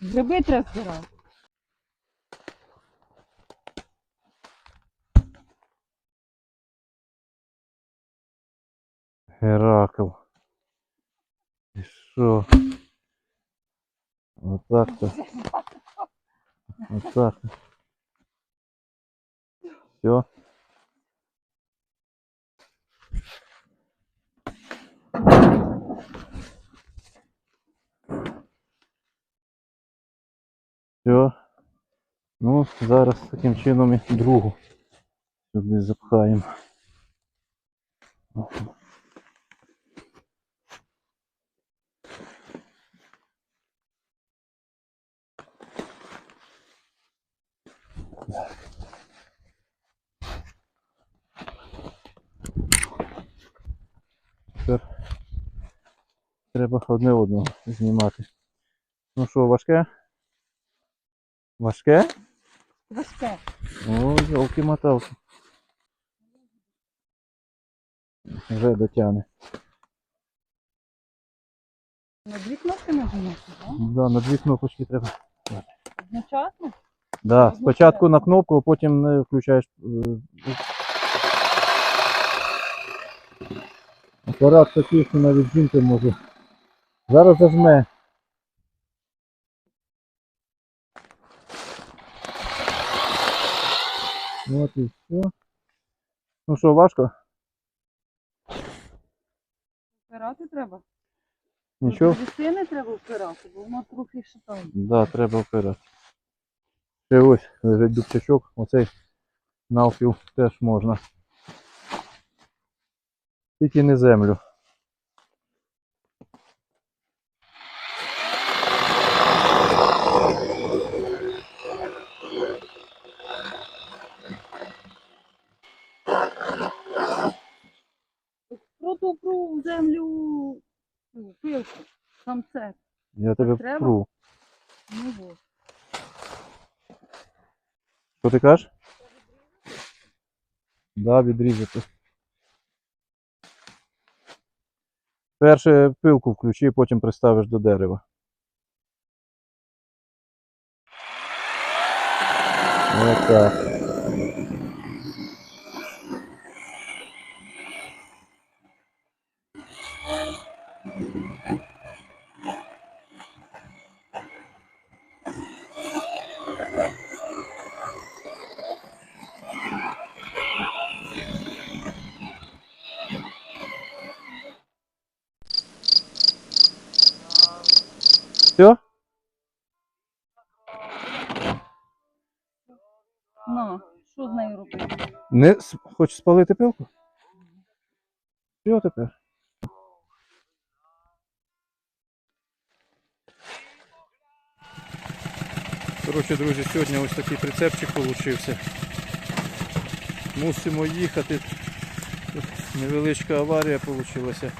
Гриби треба збирати. Геракл. І що? Отак то. Отак. то. Все. Все. Ну, зараз таким чином і другу сюди запхаємо. Тепер треба одне одного знімати. Ну що, важке? Важке? Важке. О, йолки моталки. Вже дотягне. На дві кнопки нажимати, так? Да, на дві кнопочки треба. Одночасно? Да, спочатку на кнопку, а потім не включаєш. е, Апарат такий, що навіть жінка може. Зараз зажме. От і все. Ну що, важко? Впирати треба. Нічого? Віси не треба впирати, бо воно трохи шатає. Да, треба вперед. Ще ось лежить дубчачок, оцей навпіл теж можна. Тільки не землю. Протопру в землю цю пилку. Сам це. Я тебе треба? впру. Ну вот. Що ти кажеш? Да, відрізати. Перше пилку включи, потім приставиш до дерева. Ось так. Все? Ну, що з нею робити? Не с- хочеш спалити пилку? Що тепер? Коротше, друзі, сьогодні ось такий прицепчик получився. Мусимо їхати. Тут невеличка аварія вийшла.